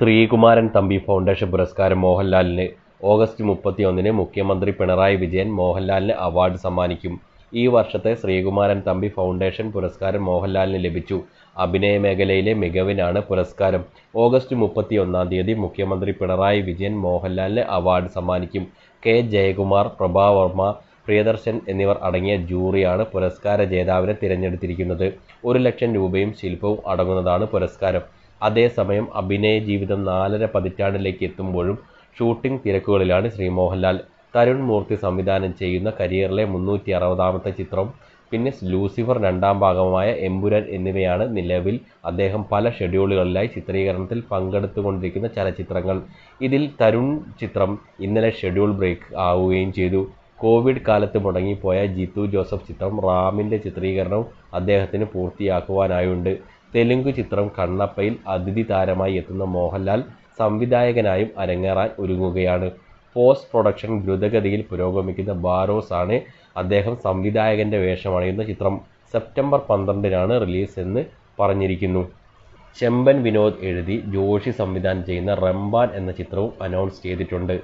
Sreekumaran Thampi foundation പുരസ്കാരം മോഹൻലാലിന് August മുപ്പത്തിയൊന്നിന് മുഖ്യമന്ത്രി പിണറായി വിജയൻ മോഹൻലാലിന് അവാർഡ് സമ്മാനിക്കും. ഈ വർഷത്തെ ശ്രീകുമാരൻ തമ്പി ഫൗണ്ടേഷൻ പുരസ്കാരം മോഹൻലാലിന് ലഭിച്ചു. അഭിനയ മേഖലയിലെ മികവിനാണ് പുരസ്കാരം. ഓഗസ്റ്റ് മുപ്പത്തിയൊന്നാം തീയതി മുഖ്യമന്ത്രി പിണറായി വിജയൻ മോഹൻലാലിന് അവാർഡ് സമ്മാനിക്കും. കെ ജയകുമാർ പ്രഭാവർമ്മ പ്രിയദർശൻ എന്നിവർ അടങ്ങിയ ജൂറിയാണ് പുരസ്കാര ജേതാവിനെ തിരഞ്ഞെടുത്തിരിക്കുന്നത്. ഒരു ലക്ഷം രൂപയും ശില്പവും അടങ്ങുന്നതാണ് പുരസ്കാരം. അതേസമയം അഭിനയ ജീവിതം നാലര പതിറ്റാണ്ടിലേക്ക് എത്തുമ്പോഴും ഷൂട്ടിംഗ് തിരക്കുകളിലാണ് ശ്രീ മോഹൻലാൽ തരുൺ മൂർത്തി സംവിധാനം ചെയ്യുന്ന കരിയറിലെ മുന്നൂറ്റി അറുപതാമത്തെ ചിത്രം പിന്നെ ലൂസിഫർ രണ്ടാം ഭാഗമായ എമ്പുരാൻ എന്നിവയാണ് നിലവിൽ അദ്ദേഹം പല ഷെഡ്യൂളുകളിലായി ചിത്രീകരണത്തിൽ പങ്കെടുത്തുകൊണ്ടിരിക്കുന്ന ചലച്ചിത്രങ്ങൾ. ഇതിൽ തരുൺ ചിത്രം ഇന്നലെ ഷെഡ്യൂൾ ബ്രേക്ക് ആവുകയും ചെയ്തു. കോവിഡ് കാലത്ത് മുടങ്ങിപ്പോയ ജിത്തു ജോസഫ് ചിത്രം റാമിന്റെ ചിത്രീകരണവും അദ്ദേഹത്തിന് പൂർത്തിയാക്കുവാനായുണ്ട്. തെലുങ്ക് ചിത്രം കണ്ണപ്പയിൽ അതിഥി താരമായി എത്തുന്ന മോഹൻലാൽ സംവിധായകനായും അരങ്ങേറാൻ ഒരുങ്ങുകയാണ്. പോസ്റ്റ് പ്രൊഡക്ഷൻ ദ്രുതഗതിയിൽ പുരോഗമിക്കുന്ന ബാരോസ് ആണ് അദ്ദേഹം സംവിധായകന്റെ വേഷമണിയുന്ന ചിത്രം. സെപ്റ്റംബർ പന്ത്രണ്ടിനാണ് റിലീസ് എന്ന് പറഞ്ഞിരിക്കുന്നു. ചെമ്പൻ വിനോദ് എഴുതി ജോഷി സംവിധാനം ചെയ്യുന്ന റംബാൻ എന്ന ചിത്രവും അനൗൺസ് ചെയ്തിട്ടുണ്ട്.